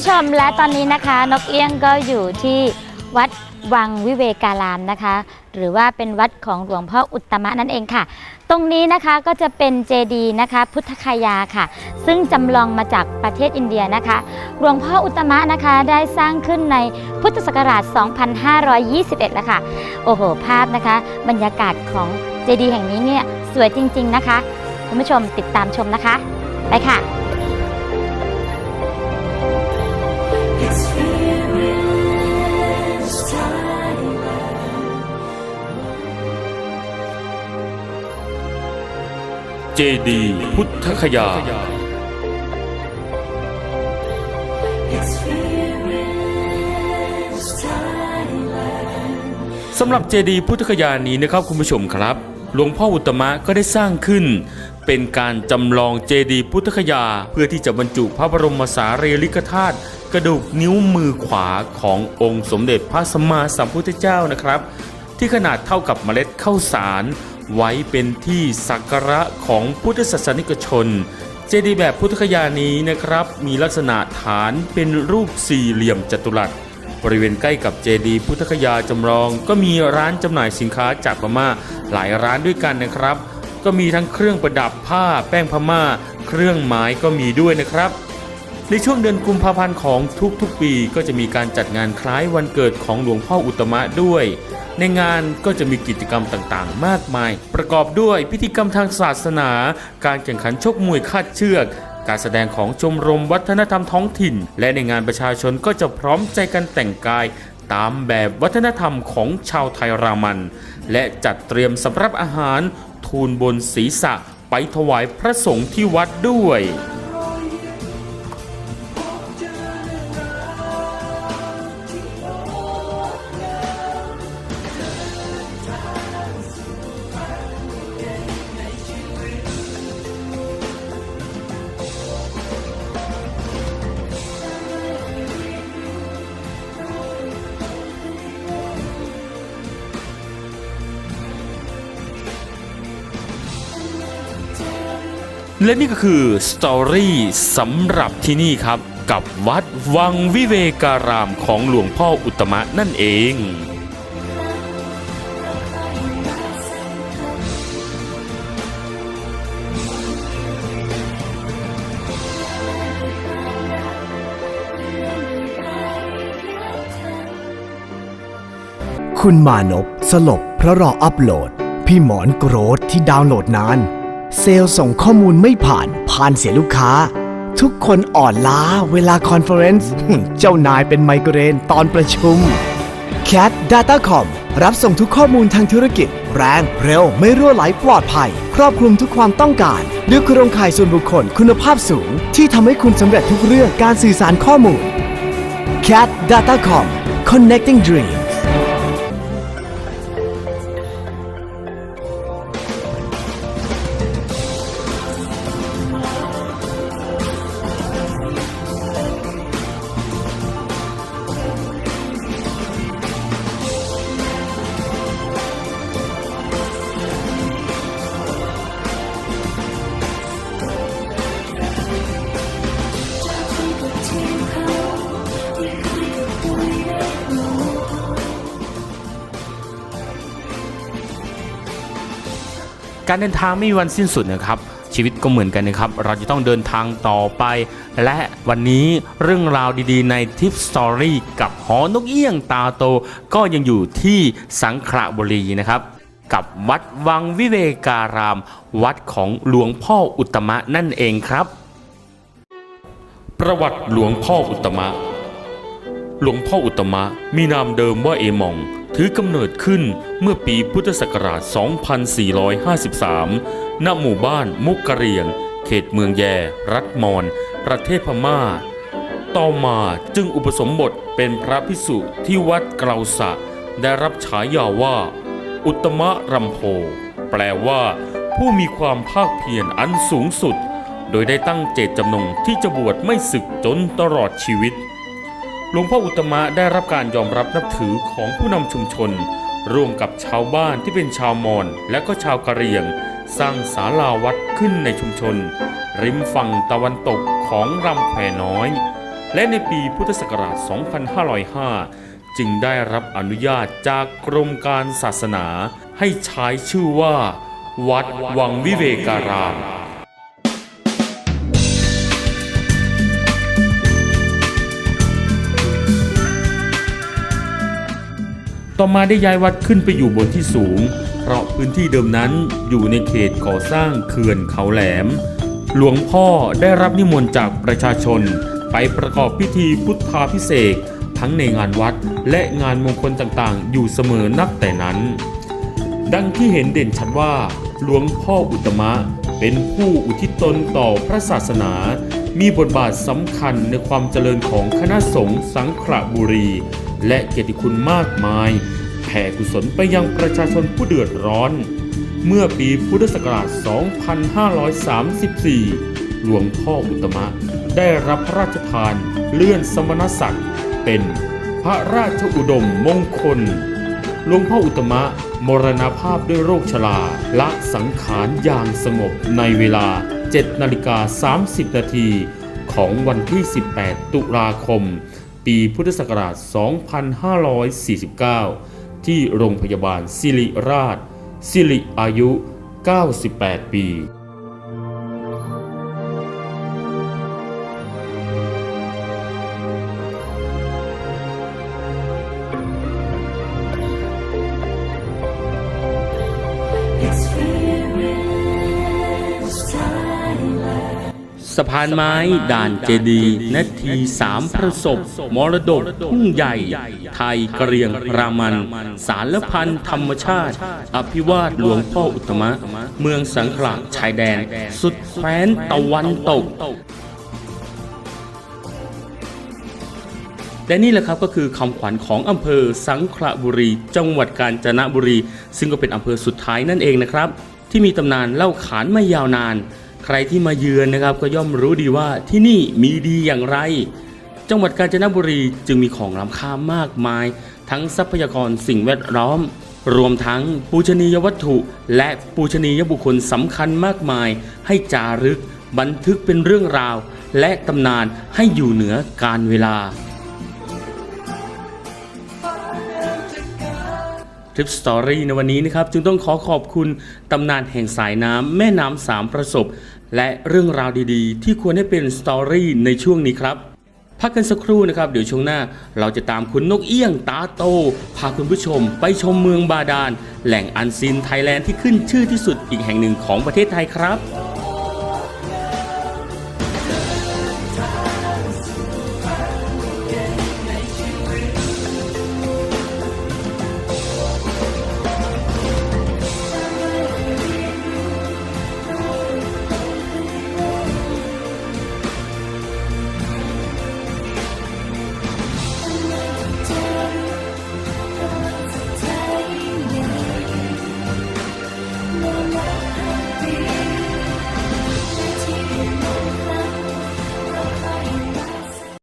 ผู้ชมและตอนนี้นะคะนกเอี้ยงก็อยู่ที่วัดวังวิเวการามนะคะ หรือว่าเป็นวัดของหลวงพ่ออุตตมะนั่นเองค่ะ ตรงนี้นะคะก็จะเป็นเจดีย์นะคะ พุทธคยาค่ะ ซึ่งจำลองมาจากประเทศอินเดียนะคะ หลวงพ่ออุตตมะนะคะได้สร้างขึ้นในพุทธศักราช 2521 แล้วค่ะ โอ้โห ภาพนะคะ บรรยากาศของเจดีย์แห่งนี้เนี่ยสวยจริง ๆ นะคะ คุณผู้ชมติดตามชมนะคะ ไปค่ะ จดีพุทธคยา สำหรับเจดีพุทธคยานี้นะครับคุณผู้ชมครับ หลวงพ่ออุตมะก็ได้สร้างขึ้น เป็นการจำลองเจดีพุทธคยา เพื่อที่จะบรรจุพระบรมสารีริกธาตุกระดูกนิ้วมือขวาขององค์สมเด็จพระสัมมาสัมพุทธเจ้านะครับ ที่ขนาดเท่ากับเมล็ดข้าวสาร ไว้เป็นที่สักการะของพุทธศาสนิกชน เจดีย์แบบพุทธคยานี้นะครับ มีลักษณะฐานเป็นรูปสี่เหลี่ยมจัตุรัส บริเวณใกล้กับเจดีย์พุทธคยาจำลอง ก็มีร้านจำหน่ายสินค้าจากพม่าหลายร้านด้วยกันนะครับ ก็มีทั้งเครื่องประดับผ้าแป้งพม่า เครื่องไม้ก็มีด้วยนะครับในช่วงเดือนกุมภาพันธ์ของทุกๆปีก็จะมีการจัดงานคล้ายวันเกิดของหลวงพ่ออุตตมะด้วย ในงานก็จะมีกิจกรรมต่างๆ มากมาย ประกอบด้วยพิธีกรรมทางศาสนา การแข่งขันชกมวยคาดเชือกการแสดงของชมรมวัฒนธรรมท้องถิ่น และในงานประชาชนก็จะพร้อมใจกันแต่งกาย ตามแบบวัฒนธรรมของชาวไทยรามัน และจัดเตรียมสำรับอาหารทูลบนศีรษะไปถวายพระสงฆ์ที่วัดด้วย และนี่ก็คือสตอรี่สำหรับที่นี่ครับ กับวัดวังวิเวการามของหลวงพ่ออุตมะนั่นเองคุณมานพสลบเพราะรออัปโหลด พี่หมอนโกรธที่ดาวน์โหลดนาน เซลล์ส่งข้อมูลไม่ผ่าน ผ่านเสียลูกค้า ทุกคนอ่อนล้าเวลาคอนเฟอเรนซ์เจ้านายเป็นไมเกรนตอนประชุม Cat Datacom รับส่งทุกข้อมูลทางธุรกิจ แรง เร็ว ไม่รั่วไหลปลอดภัย ครอบคลุมทุกความต้องการเลือกโครงข่ายส่วนบุคคลคุณภาพสูง ที่ทำให้คุณสำเร็จทุกเรื่องการสื่อสารข้อมูล Cat Datacom Connecting dream การเดินทางไม่มีวันสิ้นสุดนะครับ ชีวิตก็เหมือนกันนะครับ เราจะต้องเดินทางต่อไป และวันนี้เรื่องราวดีๆ ในทิปสตอรี่กับหอนกเอี้ยงตาโต ก็ยังอยู่ที่สังขละบุรีนะครับกับวัดวังวิเวการาม วัดของหลวงพ่ออุตมะนั่นเองครับ ประวัติหลวงพ่ออุตมะ หลวงพ่ออุตตมะมีนามเดิมว่าเอมอง ถือกำเนิดขึ้นเมื่อปีพุทธศักราช 2453 ณ หมู่บ้านมุกกะเรียง เขตเมืองแย รัฐมอน ประเทศพม่า ต่อมาจึงอุปสมบทเป็นพระภิกษุที่วัดเกลาสะ ได้รับฉายาว่า อุตตมะรัมโพ แปลว่าผู้มีความภาคเพียรอันสูงสุด โดยได้ตั้งเจตจำนงที่จะบวชไม่ศึกจนตลอดชีวิต หลวงพ่ออุตมะได้รับการยอมรับนับถือของผู้นำชุมชน ร่วมกับชาวบ้านที่เป็นชาวมอญและก็ชาวกะเหรี่ยง สร้างศาลาวัดขึ้นในชุมชน ริมฝั่งตะวันตกของลำแควน้อย และในปีพุทธศักราช 2505 จึงได้รับอนุญาตจากกรมการศาสนาให้ใช้ชื่อว่า วัดวังวิเวการาม ต่อมาได้ย้ายวัดขึ้นไปอยู่บนที่สูง เพราะพื้นที่เดิมนั้นอยู่ในเขตก่อสร้างเขื่อนเขาแหลม หลวงพ่อได้รับนิมนต์จากประชาชน ไปประกอบพิธีพุทธาพิเศษทั้งในงานวัดและงานมงคลต่างๆ อยู่เสมอนับแต่นั้น ดังที่เห็นเด่นชัดว่า หลวงพ่ออุตมะ เป็นผู้อุทิศตนต่อพระศาสนา มีบทบาทสำคัญในความเจริญของคณะสงฆ์สังขระบุรี และเกียรติคุณมากมายแผ่กุศลไปยังประชาชนผู้เดือดร้อน เมื่อปีพุทธศักราช 2534 หลวงพ่ออุตมะ ได้รับพระราชทานเลื่อนสมณศักดิ์เป็นพระราชอุดมมงคล หลวงพ่ออุตมะมรณภาพด้วยโรคชราละสังขารอย่างสงบในเวลา 7 นาฬิกา 30 นาทีของวันที่ 18 ตุลาคม ปีพุทธศักราช 2549 ที่โรงพยาบาลสิริราช สิริอายุ 98 ปีะพานไม้ด่านเจดีย์นาทีสามประสบ มรดกทุ่งใหญ่ ไทยกระเรียงรามัน สารพันธรรมชาติ อภิวาทหลวงพ่ออุตตมะ เมืองสังขละชายแดน สุดแคว้นตะวันตกและนี่แหละครับก็คือคำขวัญของอำเภอสังขละบุรี จังหวัดกาญจนบุรี ซึ่งก็เป็นอำเภอสุดท้ายนั่นเองนะครับ ที่มีตำนานเล่าขานมายาวนาน ใครที่มาเยือนนะครับก็ย่อมรู้ดีว่าที่นี่มีดีอย่างไร จังหวัดกาญจนบุรีจึงมีของล้ำค่ามากมาย ทั้งทรัพยากรสิ่งแวดล้อม รวมทั้งปูชนียวัตถุ และปูชนียบุคคลสำคัญมากมาย ให้จารึก บันทึกเป็นเรื่องราว และตำนานให้อยู่เหนือการเวลา ทริปสตอรี่ในวันนี้นะครับจึงต้องขอขอบคุณตำนานแห่งสายน้ำแม่น้ำสามประสบ และเรื่องราวดีๆ ที่ควรให้เป็นสตอรี่ในช่วงนี้ครับ พักกันสักครู่นะครับ เดี๋ยวช่วงหน้า เราจะตามคุณนกเอี้ยงตาโต พาคุณผู้ชมไปชมเมืองบาดาล แหล่งอันซีนไทยแลนด์ที่ขึ้นชื่อที่สุดอีกแห่งหนึ่งของประเทศไทยครับ